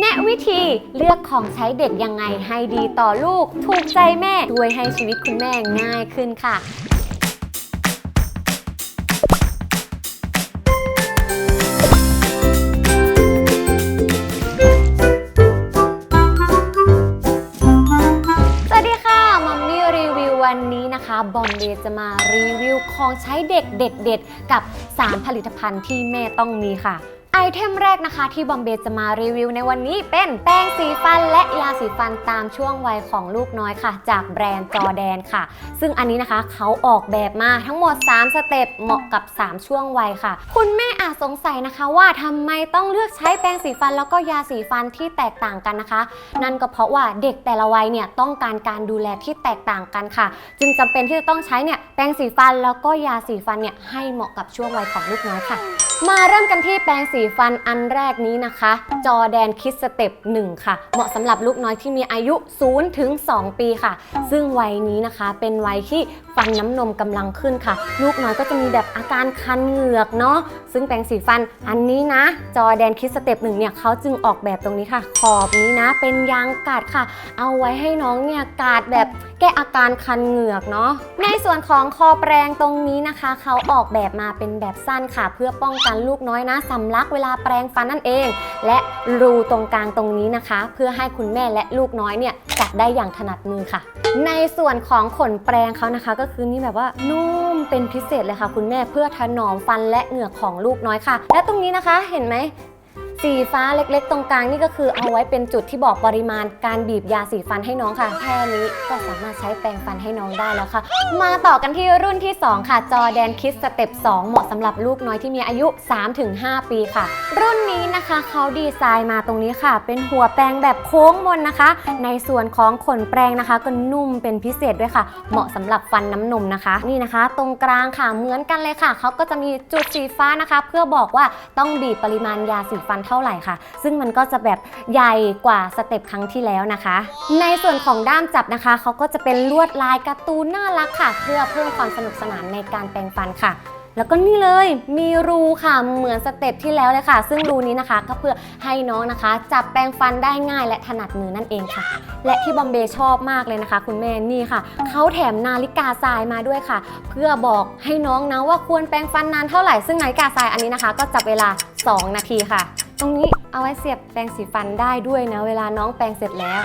แนะวิธีเลือกของใช้เด็กยังไงให้ดีต่อลูก ถูกใจแม่ด้วยให้ชีวิตคุณแม่ง่ายขึ้นค่ะสวัสดีค่ะมัมมี่รีวิววันนี้นะคะบอมเบย์จะมารีวิวของใช้เด็กเด็ดๆกับ 3 ผลิตภัณฑ์ที่แม่ต้องมีค่ะ ไอเทมแรกนะคะที่บอมเบย์จะมารีวิวในวันนี้เป็นแป้งสีฟันและยาสีฟันตามช่วงวัยของลูกน้อยค่ะ จากแบรนด์จอแดนค่ะ ซึ่งอันนี้นะคะเขาออกแบบมาทั้งหมด 3 สเต็ปเหมาะกับ 3 ช่วงวัยค่ะ คุณแม่อาจสงสัยนะคะว่าทำไมต้องเลือกใช้แปรงสีฟันแล้วก็ยาสีฟันที่แตกต่างกันนะคะ นั่นก็เพราะว่าเด็กแต่ละวัยเนี่ยต้องการการดูแลที่แตกต่างกันค่ะ จึงจำเป็นที่จะต้องใช้เนี่ยแปรงสีฟันแล้วก็ยาสีฟันเนี่ยให้เหมาะกับช่วงวัยของลูกน้อยค่ะ มาเริ่มกันที่แปรงสีฟันอันแรกนี้นะคะ จอแดนคิดสเต็ป1ค่ะ เหมาะสำหรับลูกน้อยที่มีอายุ0ถึง2ปีค่ะ ซึ่งวัยนี้นะคะเป็นวัยที่ฟันน้ำนมกำลังขึ้นค่ะ ลูกน้อยก็จะมีแบบอาการคันเหงือกเนาะซึ่งแปรงสีฟันอันนี้นะ จอแดนคิดสเต็ปหนึ่งเนี่ยเขาจึงออกแบบตรงนี้ค่ะ ขอบนี้นะ เป็นยางกัดค่ะ เอาไว้ให้น้องเนี่ยกาดแบบ แก้อาการคันเหงือกเนาะในส่วนของคอแปรงตรงนี้นะคะ เขาออกแบบมาเป็นแบบสั้นค่ะ เพื่อป้องกันลูกน้อยนะสำลักเวลาแปรงฟันนั่นเอง และรูตรงกลางตรงนี้นะคะ เพื่อให้คุณแม่และลูกน้อยเนี่ยจับได้อย่างถนัดมือค่ะ ในส่วนของขนแปรงเขานะคะ ก็คือนี่แบบว่านุ่มเป็นพิเศษเลยค่ะ คุณแม่เพื่อถนอมฟันและเหงือกของลูกน้อยค่ะ และตรงนี้นะคะเห็นไหม สีฟ้าเล็กๆ ตรงกลางนี่ก็คือเอาไว้เป็นจุดที่บอกปริมาณการบีบยาสีฟันให้น้องค่ะ แค่นี้ก็สามารถใช้แปรงฟันให้น้องได้แล้วค่ะ มาต่อกันที่รุ่นที่ 2 ค่ะ จอแดนคิดสเต็ป2เหมาะสำหรับลูกน้อยที่มีอายุ 3-5 ปีค่ะ รุ่นนี้นะคะเขาดีไซน์มาตรงนี้ค่ะ เป็นหัวแปรงแบบโค้งมนนะคะ ในส่วนของขนแปรงนะคะ ก็นุ่มเป็นพิเศษด้วยค่ะ เหมาะสำหรับฟันน้ำนมนะคะ นี่นะคะ ตรงกลางค่ะเหมือนกันเลยค่ะเขาก็จะมีจุดสีฟ้านะคะ เพื่อบอกว่าต้องบีบปริมาณยาสีฟันเท่าไหร่ค่ะ ซึ่งมันก็จะแบบใหญ่กว่าสเต็ปครั้งที่แล้วนะคะ ในส่วนของด้ามจับนะคะเขาก็จะเป็นลวดลายการ์ตูนน่ารักค่ะ เพื่อเพิ่มความสนุกสนานในการแปรงฟันค่ะแล้วก็นี่เลยมีรูค่ะเหมือนสเต็ปที่แล้วเลยค่ะ ซึ่งรูนี้นะคะก็เพื่อให้น้องนะคะ จับแปรงฟันได้ง่ายและถนัดมือนั่นเองค่ะ และที่บอมเบย์ชอบมากเลยนะคะ คุณแม่นี่ค่ะเขาแถมนาฬิกาทรายมาด้วยค่ะ เพื่อบอกให้น้องนะว่าควรแปรงฟันนานเท่าไหร่ซึ่งนาฬิกาทรายอันนี้นะคะ ก็จับเวลา 2 นาทีค่ะ ตรงนี้เอาไว้เสียบแปรงสีฟันได้ด้วยนะ เวลาน้องแปรงเสร็จแล้ว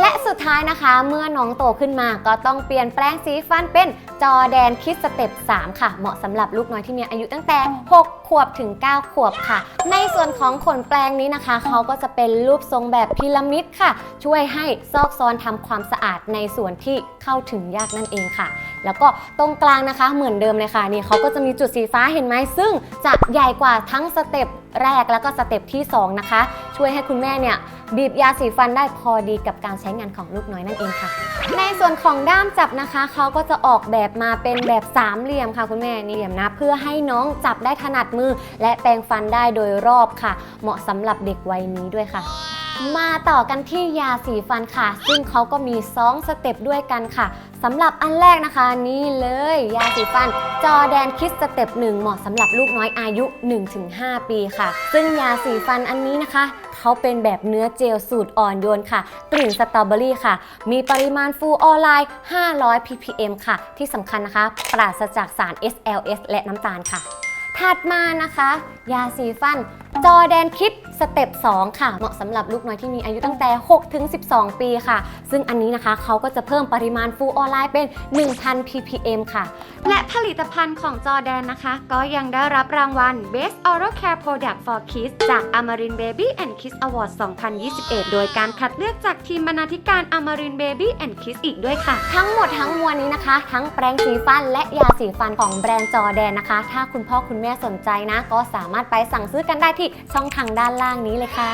และสุดท้ายนะคะ เมื่อน้องโตขึ้นมาก็ต้องเปลี่ยนแปรงสีฟันเป็นจอแดนคิดสเต็ป3ค่ะ เหมาะสำหรับลูกน้อยที่มีอายุตั้งแต่ 6 ขวบถึง 9 ขวบค่ะ ในส่วนของขนแปรงนี้นะคะ เขาก็จะเป็นรูปทรงแบบพีระมิดค่ะ ช่วยให้ซอกซอนทำความสะอาดในส่วนที่เข้าถึงยากนั่นเองค่ะ แล้วก็ตรงกลางนะคะเหมือนเดิมเลยค่ะนี่เขาก็จะมีจุดสีฟ้าเห็นไหมซึ่งจะใหญ่กว่าทั้งสเต็ปแรกแล้วก็สเต็ปที่ 2 นะคะ ช่วยให้คุณแม่เนี่ยบีบยาสีฟันได้พอดีกับการใช้งานของลูกน้อยนั่นเองค่ะ ในส่วนของด้ามจับนะคะ เขาก็จะออกแบบมาเป็นแบบสามเหลี่ยมค่ะคุณแม่นี่เหลี่ยมนะเพื่อให้น้องจับได้ถนัดมือ และแปรงฟันได้โดยรอบค่ะ เหมาะสำหรับเด็กวัยนี้ด้วยค่ะ มาต่อกันที่ยาสีฟันค่ะ ซึ่งเขาก็มี 2 สเต็ปด้วยกันค่ะสำหรับอันแรกนะคะนี่เลย ยาสีฟัน จอแดนคิดสเต็ป1เหมาะสำหรับลูกน้อยอายุ 1-5 ปีค่ะ ซึ่งยาสีฟันอันนี้นะคะเขาเป็นแบบเนื้อเจลสูตรอ่อนโยนค่ะ กลิ่นสตรอเบอรี่ค่ะ มีปริมาณฟูออไลน์ 500 ppm ค่ะ ที่สำคัญนะคะ ปราศจากสาร SLS และน้ำตาลค่ะ ถัดมานะคะ ยาสีฟัน จอแดนคิดสเต็ป2ค่ะ เหมาะสำหรับลูกน้อยที่มีอายุตั้งแต่ 6 ถึง 12 ปีค่ะ ซึ่งอันนี้นะคะเขาก็จะเพิ่มปริมาณฟูออนไลน์เป็น 1,000 ppm ค่ะ และผลิตภัณฑ์ของจอแดนนะคะ ก็ยังได้รับรางวัล Best Oral Care Product for Kids จาก Amarin Baby and Kids Award 2021 โดยการคัดเลือกจากทีมบรรณาธิการ Amarin Baby and Kids อีกด้วยค่ะ ทั้งหมดทั้งมวลนี้นะคะ ทั้งแปรงสีฟันและยาสีฟันของแบรนด์จอแดนนะคะ ถ้าคุณพ่อคุณแม่สนใจนะ ก็สามารถไปสั่งซื้อกันได้ที่ช่องทางด้านล่างนี้เลยค่ะ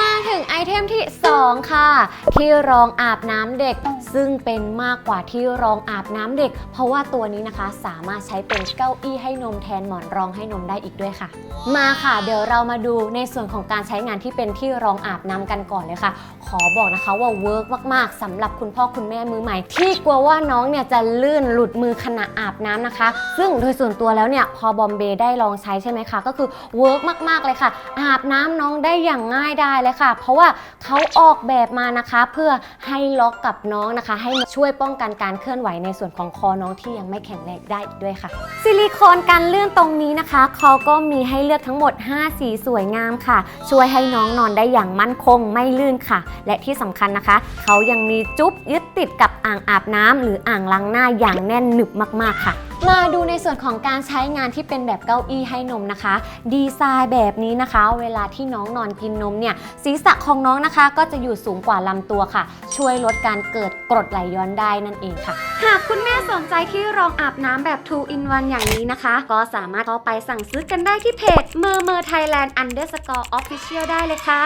มาถึงไอเทมที่ 2 ค่ะ ที่รองอาบน้ำเด็ก ซึ่งเป็นมากกว่าที่รองอาบน้ำเด็ก เพราะว่าตัวนี้นะคะสามารถใช้เป็นเก้าอี้ให้นมแทนหมอนรองให้นมได้อีกด้วยค่ะ มาค่ะ เดี๋ยวเรามาดูในส่วนของการใช้งานที่เป็นที่รองอาบน้ำกันก่อนเลยค่ะ ขอบอกนะคะว่าเวิร์กมาก ๆสำหรับคุณพ่อคุณแม่มือใหม่ ที่กลัวว่าน้องเนี่ยจะลื่นหลุดมือขณะอาบน้ำนะคะ ซึ่งโดยส่วนตัวแล้วเนี่ยพอบอมเบย์ได้ลองใช้ใช่ไหมคะก็คือเวิร์กมากๆเลยค่ะอาบน้ำน้องได้อย่างง่ายได้เลยค่ะ เพราะว่าเขาออกแบบมานะคะ เพื่อให้ล็อกกับน้องนะคะ ให้ช่วยป้องกันการเคลื่อนไหวในส่วนของคอน้องที่ยังไม่แข็งแรงได้อีกด้วยค่ะ ซิลิโคนกันลื่นตรงนี้นะคะเขาก็มีให้เลือกทั้งหมด 5 สีสวยงามค่ะ ช่วยให้น้องนอนได้อย่างมั่นคงไม่ลื่นค่ะ และที่สำคัญนะคะเขายังมีจุ๊บยึดติดกับอ่างอาบน้ำหรืออ่างล้างหน้าอย่างแน่นหนึบมากๆค่ะ มาดูในส่วนของการใช้งานที่เป็นแบบเก้าอี้ให้นมนะคะ ดีไซน์แบบนี้นะคะ เวลาที่น้องนอนกินนมเนี่ยศีรษะของน้องนะคะ ก็จะอยู่สูงกว่าลำตัวค่ะ ช่วยลดการเกิดกรดไหลย้อนได้นั่นเองค่ะ หากคุณแม่สนใจที่รองอาบน้ำแบบ 2 in 1 อย่างนี้นะคะ ก็สามารถเข้าไปสั่งซื้อกันได้ที่เพจเมอร์เมอร์ไทยแลนด์ underscore official ได้เลยค่ะ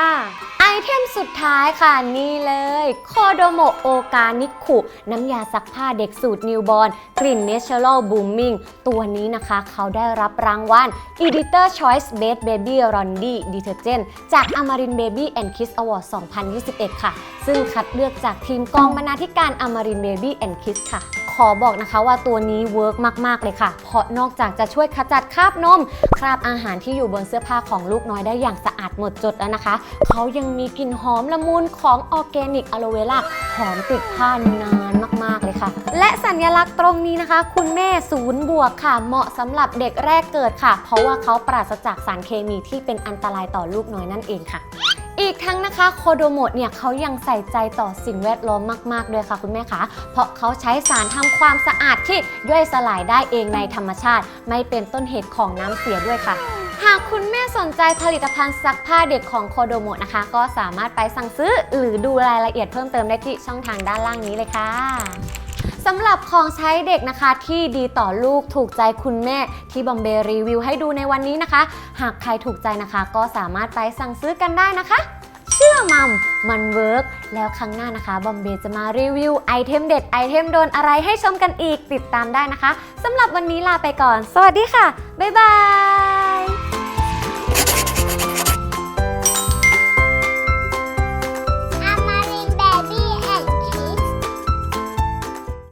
ไอเทมสุดท้ายค่ะนี่เลยโคโดโมโอกานิคุน้ำยาซักผ้าเด็กสูตรนิวบอ r กลิ่น Natural Booming ตัวนี้นะคะเขาได้รับรางวัล Editor Choice Best Baby Rondy Detergent จาก Amarin Baby and Kids Award 2021 ค่ะ ซึ่งคัดเลือกจากทีมกองบรรณาธิการ Amarin Baby and Kids ค่ะ ขอบอกนะคะว่าตัวนี้เวิร์กมาก ๆ เลยค่ะ เพราะนอกจากจะช่วยขจัดคราบนม คราบอาหารที่อยู่บนเสื้อผ้าของลูกน้อยได้อย่างสะอาดหมดจดแล้วนะคะ เขายังมีกลิ่นหอมละมุนของออร์แกนิกอะโลเวล่าหอมติดผ้านานมาก ๆ เลยค่ะ และสัญลักษณ์ตรงนี้นะคะ คุณแม่ศูนย์บวกค่ะ เหมาะสำหรับเด็กแรกเกิดค่ะ เพราะว่าเขาปราศจากสารเคมีที่เป็นอันตรายต่อลูกน้อยนั่นเองค่ะ อีกทั้งนะคะโคโดโมดเนี่ยเขายังใส่ใจต่อสิ่งแวดล้อมมาก ๆ ด้วยค่ะคุณแม่คะเพราะเขาใช้สารทำความสะอาดที่ย่อยสลายได้เองในธรรมชาติ ไม่เป็นต้นเหตุของน้ำเสียด้วยค่ะหากคุณแม่สนใจผลิตภัณฑ์ซักผ้าเด็กของโคโดโมะนะคะ ก็สามารถไปสั่งซื้อหรือดูรายละเอียดเพิ่มเติมได้ที่ช่องทางด้านล่างนี้เลยค่ะสำหรับของใช้เด็กนะคะที่ดีต่อลูกถูกใจคุณแม่ที่บอมเบรีวิวให้ดูในวันนี้นะคะ หากใครถูกใจนะคะ ก็สามารถไปสั่งซื้อกันได้นะคะ ชื่อมัมมันเวิร์กแล้วครั้งหน้านะคะบอมเบย์จะมารีวิวไอเทมเด็ดไอเทมโดนอะไรให้ชมกันอีกติดตามได้นะคะสำหรับวันนี้ลาไปก่อน สวัสดีค่ะ บ๊ายบาย